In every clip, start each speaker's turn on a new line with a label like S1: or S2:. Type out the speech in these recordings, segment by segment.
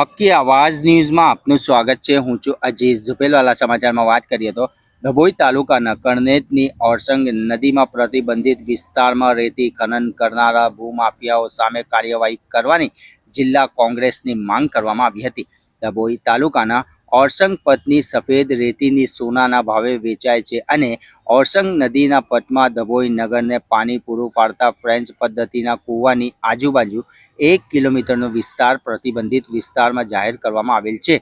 S1: હક્કી આવાજ ન્યૂઝમાં આપનું સ્વાગત છે. હું છું અજીઝ ઝુપેલવાલા. સમાચારમાં વાત કરીએ તો ડભોઈ તાલુકાના કરનેટની ઓરસંગ નદીમાં પ્રતિબંધિત વિસ્તારમાં રેતી ખનન કરનારા ભૂમાફિયાઓ સામે કાર્યવાહી કરવાની જિલ્લા કોંગ્રેસની માંગ કરવામાં આવી હતી. ડભોઈ તાલુકાના ઓરસંગ પથની સફેદ રેતીની સોનાના ભાવે વેચાય છે અને ઓરસંગ નદીના પટમાં ડભોઈ નગરને પાણી પૂરું પાડતા ફ્રેન્ચ પદ્ધતિના કૂવાની આજુબાજુ એક કિલોમીટરનો વિસ્તાર પ્રતિબંધિત વિસ્તારમાં જાહેર કરવામાં આવેલ છે.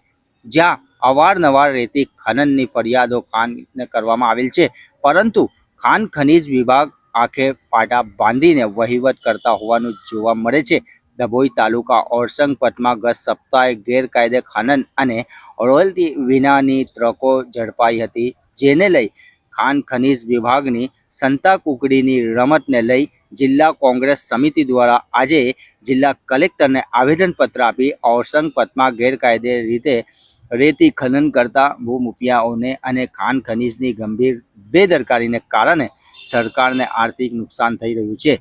S1: જ્યાં અવારનવાર રેતી ખનનની ફરિયાદો ખાનને કરવામાં આવેલ છે. પરંતુ ખાન ખનીજ વિભાગ આંખે પાટા બાંધીને વહીવટ કરતા હોવાનું જોવા મળે છે. ડભોઈ તાલુકા ઓરસંગ પથમાં ગત સપ્તાહે ગેરકાયદે ખનન અને રોયલ્ટી વિનાની ટ્રકો ઝડપાઈ હતી, જેને લઈ ખાન ખનીજ વિભાગની સંતા કુકડીની રમતને લઈ જિલ્લા કોંગ્રેસ સમિતિ દ્વારા આજે જિલ્લા કલેક્ટરને આવેદનપત્ર આપી ઓરસંગ પથમાં ગેરકાયદે રીતે રેતી ખનન કરતા ભૂમુપિયાઓને અને ખાન ખનીજની ગંભીર બેદરકારીને કારણે સરકારને આર્થિક નુકસાન થઈ રહ્યું છે.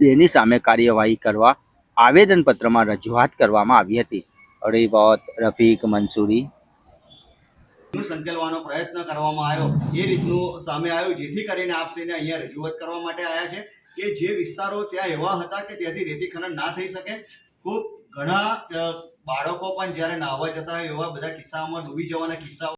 S1: તેની સામે કાર્યવાહી કરવા આવેદનપત્રમાં રજૂઆત કરવામાં આવી હતી. અડીબોત રફીક, મંસૂરી.
S2: સંકેલવાનો પ્રયત્ન કરવામાં આવ્યો. એ રીતનું સામે આવ્યું, જેથી કરીને આપ અહીંયા રજૂઆત કરવા માટે આવ્યા છે કે જે વિસ્તારો ત્યાં એવા હતા કે ત્યાંથી રેતી ખનન ના થઈ શકે. ખૂબ ઘણા બાળકો પણ જ્યારે નાહવા જતા એવા બધા કિસ્સામાં ડૂબી જવાના કિસ્સાઓ